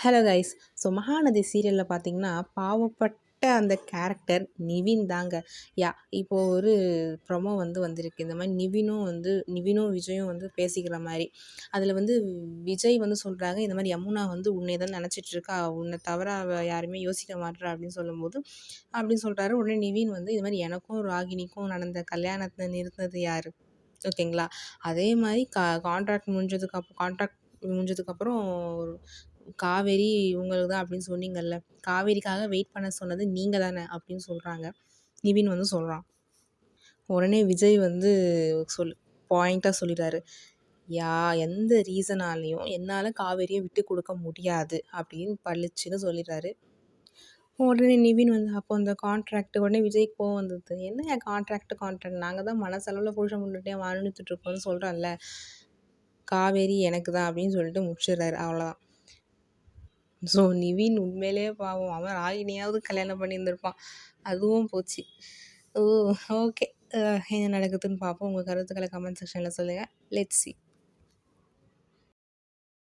Hello guys so Mahanadi சீரியலில் பார்த்தீங்கன்னா பாவப்பட்ட அந்த கேரக்டர் நிவின் தாங்க. யா இப்போது ஒரு ப்ரொமோ வந்து வந்திருக்கு. இந்த மாதிரி நிவினும் வந்து நிவினும் விஜயும் வந்து பேசிக்கிற மாதிரி. அதில் வந்து விஜய் வந்து சொல்கிறாங்க இந்த மாதிரி யமுனா வந்து உன்னை தான் நினச்சிட்டு இருக்கா. உன்னை தவிர அவள் யாருமே யோசிக்க மாட்றா அப்படின்னு சொல்லும்போது அப்படின்னு சொல்கிறாரு உடனே நிவின் வந்து இது மாதிரி எனக்கும் ராகினிக்கும் நடந்த கல்யாணத்தை நிறுத்தினது யார்? ஓகேங்களா? அதே மாதிரி கா கான்ட்ராக்ட் முடிஞ்சதுக்கு அப் கான்ட்ராக்ட் முடிஞ்சதுக்கப்புறம் காவேரி உங்களுக்கு தான் அப்படின்னு சொன்னீங்கல்ல. காவேரிக்காக வெயிட் பண்ண சொன்னது நீங்கள் தானே அப்படின்னு சொல்கிறாங்க நிவின் வந்து சொல்கிறான் உடனே விஜய் வந்து சொல் பாயிண்ட்டாக சொல்லிடுறாரு. யா எந்த ரீசனாலையும் என்னால் காவேரியை விட்டு கொடுக்க முடியாது அப்படின்னு பளிச்சுன்னு சொல்லிடுறாரு. உடனே நிவின் வந்து அப்போ அந்த கான்ட்ராக்ட் உடனே விஜய்க்கு போக வந்தது. என்ன என் கான்ட்ராக்ட் கான்ட்ராக்ட் நாங்கள் தான் மனசளவில் புருஷன் முன்னிட்டே வாழ்ந்துட்டு இருக்கோம்னு காவேரி எனக்கு தான் அப்படின்னு சொல்லிட்டு முடிச்சிடுறாரு. அவ்வளோதான் ஸோ நிவின் உண்மையிலேயே பாவம். அவன் ராகினியாவது கல்யாணம் பண்ணியிருந்திருப்பான். அதுவும் போச்சு. ஓ ஓகே என்ன நடக்குதுன்னு பார்ப்போம் உங்கள் கருத்துக்களை கமெண்ட் செக்ஷனில் சொல்லுங்கள் லெட்ஸ் சி